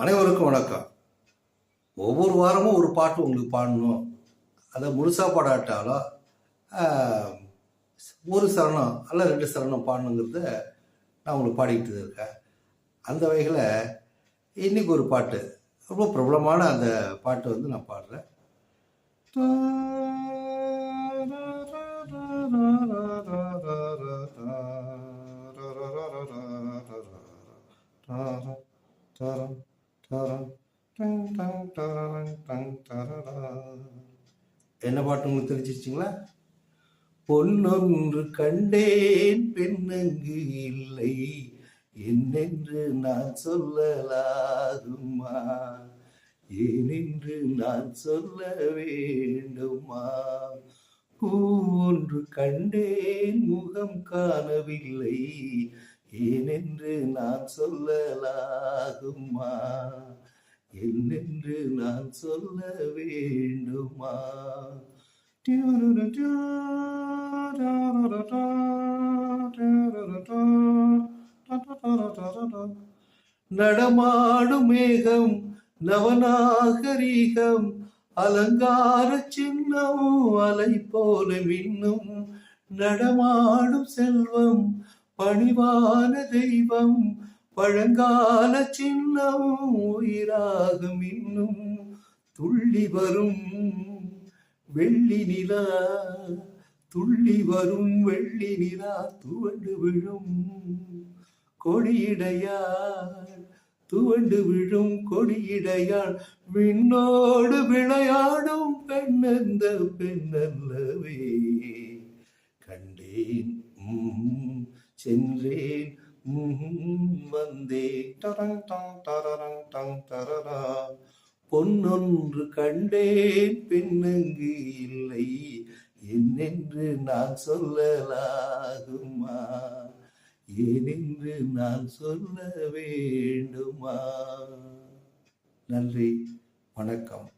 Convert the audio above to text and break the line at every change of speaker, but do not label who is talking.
அனைவருக்கும் வணக்கம். ஒவ்வொரு வாரமும் ஒரு பாட்டு உங்களுக்கு பாடணும். அதை முழுசாக பாடாட்டாலும் ஒரு சரணம் அல்ல ரெண்டு சரணம் பாடணுங்கிறத நான் உங்களுக்கு பாடிக்கிட்டு இருக்கேன். அந்த வகையில் இன்னைக்கு ஒரு பாட்டு ரொம்ப பிரபலமான அந்த பாட்டு வந்து நான் பாடுறேன். என்ன பாட்டு உங்களுக்கு தெரிஞ்சிருச்சுங்களா? பொன்னொன்று கண்டேன் பெண்ணங்கு இல்லை. என்னென்று நான் சொல்லலாகுமா ஏனென்று நான் சொல்ல வேண்டுமா பூ ஒன்று கண்டேன் முகம் காணவில்லை. ஏனென்று நான் சொல்லலாகுமா? என்னென்று நான் சொல்ல வேண்டுமா? நடமாடும் மேகம் நவநாகரீகம் அலங்கார சின்னம் அலை போல மின்னும் நடமாடும் செல்வம் பணிவான தெய்வம் பழங்கால சின்னம் உயிராகும் இன்னும் துள்ளி வரும் வெள்ளி நிலா துள்ளி வரும் வெள்ளி நிலா துவண்டு விழும் கொடியிடையாள் துவண்டு விழும் கொடியிடையாள் விண்ணோடு விளையாடும் பெண்ணந்த பெண்ணல்லவே கண்டேன். உம், சென்றேன். வந்தே. டரங் டங் டரரங் டங் டரரா. பொன்னொன்று கண்டேன். பெண்ணங்கு இல்லை. என்னென்று நான் சொல்லலாகுமா? ஏனென்று நான் சொல்ல வேண்டுமா? நன்றி. வணக்கம்.